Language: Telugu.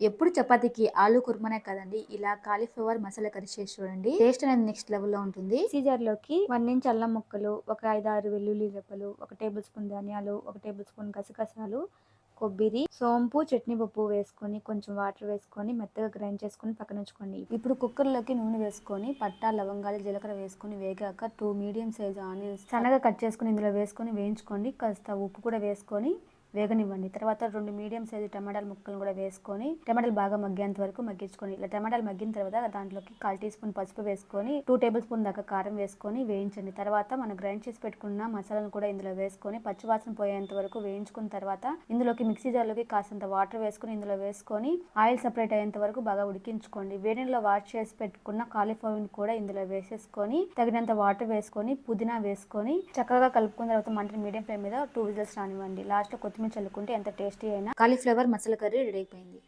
ఎప్పుడు చపాతీకి ఆలు కుర్మనే కదండి ఇలా కాలీఫ్లవర్ మసాలా కర్రీ చేసి చూడండి. టేస్ట్ అనేది నెక్స్ట్ లెవెల్లో ఉంటుంది. సీజర్లోకి వన్ ఇంచ్ అల్లం ముక్కలు ఒక ఐదు ఆరు వెల్లుల్లి రెప్పలు ఒక టేబుల్ స్పూన్ ధనియాలు ఒక టేబుల్ స్పూన్ గసగసాలు కొబ్బరి సోంపు చట్నీ పప్పు వేసుకొని కొంచెం వాటర్ వేసుకొని మెత్తగా గ్రైండ్ చేసుకొని పక్కన ఉంచుకోండి. ఇప్పుడు కుక్కర్లోకి నూనె వేసుకొని పట్టా లవంగాలు జీలకర్ర వేసుకొని వేగాక టూ మీడియం సైజ్ ఆనియన్స్ సన్నగా కట్ చేసుకొని ఇందులో వేసుకొని వేయించుకోండి. కాస్త ఉప్పు కూడా వేసుకొని వేగనివ్వండి. తర్వాత రెండు మీడియం సైజు టమాటాల ముక్కలు కూడా వేసుకొని టమాటాలు బాగా మగ్గేంత వరకు మగ్గించుకొని ఇలా టమాటాలు మగ్గిన తర్వాత దాంట్లోకి కాల్ టీ స్పూన్ పసుపు వేసుకొని టూ టేబుల్ స్పూన్ దాకా కారం వేసుకొని వేయించండి. తర్వాత మనం గ్రైండ్ చేసి పెట్టుకున్న మసాలాను కూడా ఇందులో వేసుకొని పచ్చివాసన పోయేంత వరకు వేయించుకున్న తర్వాత ఇందులోకి మిక్సీ జార్లోకి కాసంత వాటర్ వేసుకొని ఇందులో వేసుకొని ఆయిల్ సపరేట్ అయ్యేంత వరకు బాగా ఉడికించుకోండి. వేడిలో వాష్ చేసి పెట్టుకున్న కాలీఫ్లవర్ కూడా ఇందులో వేసేసుకొని తగినంత వాటర్ వేసుకొని పుదీనా వేసుకొని చక్కగా కలుపుకున్న తర్వాత మంటని మీడియం ఫ్లేమ్ మీద టూ విజిల్స్ రానివ్వండి. లాస్ట్ కొత్తిమీర చల్లుకుంటే ఎంత టేస్టీ అయినా కాలీఫ్లవర్ మసాలా కర్రీ రెడీ అయిపోయింది.